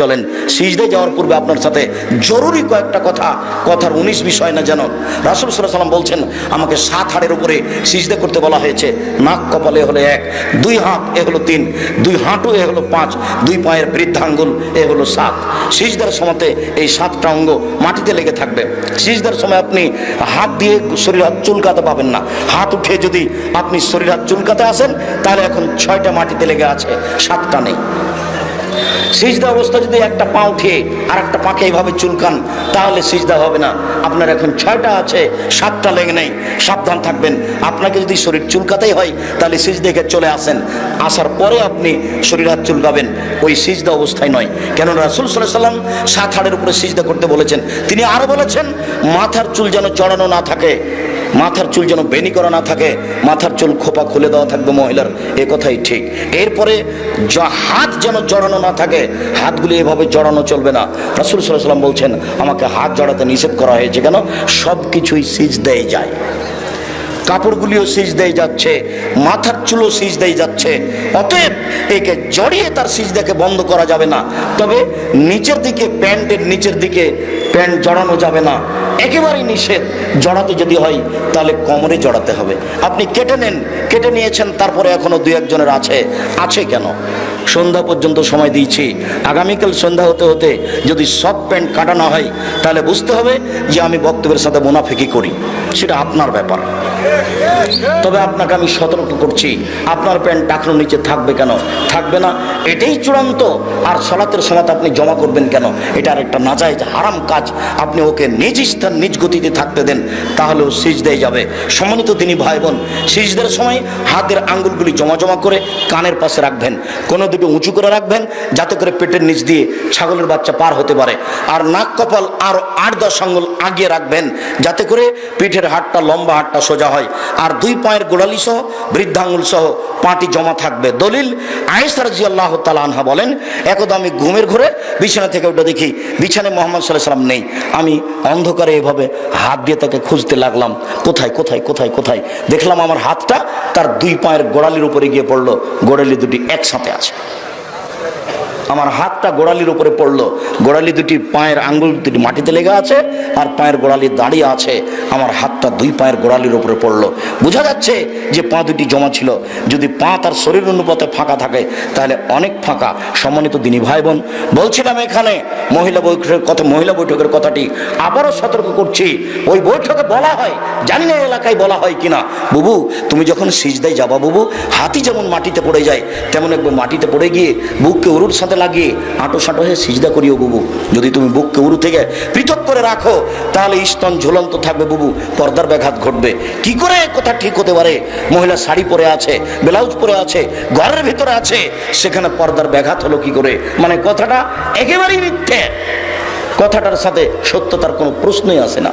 চলেন। সিজদে যাওয়ার পূর্বে আপনার সাথে জরুরি কয়েকটা কথা, কথার উনিশ বিষয় না যেন। রাসুল সাল্লাম বলছেন, আমাকে সাত হাড়ের উপরে সিজদে করতে বলা হয়েছে। নাক কপালে হলো এক, দুই হাত এ হলো তিন, দুই হাঁটু এ হলো পাঁচ, দুই পায়ের বৃদ্ধাঙ্গুল এ হলো সাত। সিজদার সময়তে এই সাতটা অঙ্গ মাটিতে লেগে থাকবে। সিজদার সময় আপনি হাত দিয়ে শরীর হাত চুলকাতে পাবেন না। হাত উঠে যদি আপনি শরীর হাত চুলকাতে আসেন, তাহলে এখন ছয়টা মাটিতে লেগে আছে, সাতটা নেই। সিজদা অবস্থা যদি একটা পা উঠিয়ে আর একটা পাকে এইভাবে চুলকান, তাহলে সিজদা হবে না। আপনার এখন ছয়টা আছে, সাতটা লেগে নেই, সাবধান থাকবেন। আপনাকে যদি শরীর চুলকাতেই হয়, তাহলে সিজ দেখে চলে আসেন। আসার পরে আপনি শরীর হাত চুলকাবেন। ওই সিজদা অবস্থায় নয়। কেন রাসুল সাল্লাহ সাল্লাম সাত হাড়ের উপরে সিজদা করতে বলেছেন। তিনি আরও বলেছেন, মাথার চুল যেন চড়ানো না থাকে। মাথার চুল যেন বেনি করা না থাকে, মাথার চুল খোপা খুলে দেওয়া থাকবে মহিলার, এ কথাই ঠিক। এরপরে হাত যেন জড়ানো না থাকে, হাতগুলি এভাবে জড়ানো চলবে না। রাসুল সাল্লাম বলছেন, আমাকে হাত জড়াতে নিষেধ করা হয়েছে কেন? সব কিছুই সিজ দেয় যায়। কাপড়গুলিও সিজ দিয়ে যাচ্ছে, মাথার চুলও সিজ দিয়ে যাচ্ছে, অতএব একে জড়িয়ে তার সিজদাকে বন্ধ করা যাবে না। তবে নিচের দিকে, প্যান্টের নিচের দিকে প্যান্ট জড়ানো যাবে না। একেবারেই নিষেধ। জড়াতে যদি হয়, তাহলে কোমরে জড়াতে হবে। আপনি কেটে নেন, কেটে নিয়েছেন, তারপরে এখনও দু একজনের আছে। আছে কেন? সন্ধ্যা পর্যন্ত সময় দিয়েছি। আগামীকাল সন্ধ্যা হতে হতে যদি সব প্যান্ট কাটানো হয়, তাহলে বুঝতে হবে যে আমি বক্তব্যের সাথে মুনাফেকি করি। সেটা আপনার ব্যাপার। তবে আপনাকে আমি সতর্ক করছি, আপনার প্যান্ট টাকনো নিচে থাকবে কেন? থাকবে না, এটাই চূড়ান্ত। আর সলাতের সময় আপনি জমা করবেন কেন? এটা আর একটা নাজায়জ, হারাম কাজ। আপনি ওকে নিজ স্থান, নিজ গতিতে থাকতে দেন, তাহলেও সিজদায় যাবে। সম্মানিত তিনি ভাই বোন সিজদের সময় হাতের আঙ্গুলগুলি জমা জমা করে কানের পাশে রাখবেন। কোনো দুটো উঁচু করে রাখবেন, যাতে করে পেটের নিচ দিয়ে ছাগলের বাচ্চা পার হতে পারে। আর নাক কপাল আর আট দশ আঙ্গুল আগিয়ে রাখবেন, যাতে করে পিঠের হাটটা, লম্বা হাটটা সোজা হয়। আর দুই পায়ের গোড়ালি সহ, বৃদ্ধাঙ্গুল সহ পাটি জমা থাকবে। দলিল আয়েসার জি আল্লাহ তালা আনহা বলেন একদা আমি ঘুমের ঘরে বিছানা থেকে ওটা দেখি বিছানায় মোহাম্মদ সাল্লাহ সাল্লাম নেই। আমি অন্ধকারে এভাবে হাত দিয়ে তাকে খুঁজতে লাগলাম। কোথায় কোথায় কোথায় কোথায়? দেখলাম আমার হাতটা তার দুই পায়ের গোড়ালির উপরে গিয়ে পড়ল। গোড়ালি দুটি একসাথে আছে। আমার হাতটা গোড়ালির উপরে পড়ল। গোড়ালি দুটি পায়ের আঙ্গুল দুটি মাটিতে লেগে আছে আর পায়ের গোড়ালি দাঁড়িয়ে আছে। আমার হাতটা দুই পায়ের গোড়ালির উপরে পড়ল। বোঝা যাচ্ছে যে পা দুটি জমা ছিল। যদি পা তার শরীর অনুপাতে ফাঁকা থাকে, তাহলে অনেক ফাঁকা। সম্মানিত দিনী ভাই বোন বলছিলাম এখানে মহিলা বৈঠকের কথা মহিলা বৈঠকের কথাটি। আবারও সতর্ক করছি। ওই বৈঠকে বলা হয়, জানি না এলাকায় বলা হয় কিনা। বুবু, তুমি যখন সিজদায় যাবা বুবু, হাতি যেমন মাটিতে পড়ে যায়, তেমন একবার মাটিতে পড়ে গিয়ে বুককে উরুর সাথে লাগিয়ে আঁটো সাঁটো হয়ে সিজদা করিও বুবু। যদি তুমি বুককে উরু থেকে পৃথক করে রাখো, তাহলে স্তন ঝুলন্ত থাকবে বুবু, পর্দার ব্যাঘাত ঘটবে। কি করে কথা ঠিক হতে পারে? মহিলা শাড়ি পরে আছে, ব্লাউজ পরে আছে, ঘরের ভিতরে আছে, সেখানে পর্দার ব্যাঘাত হলো কি করে? মানে কথাটা একেবারেই মিথ্যে। কথাটার সাথে সত্যতার কোনো প্রশ্নই আসে না।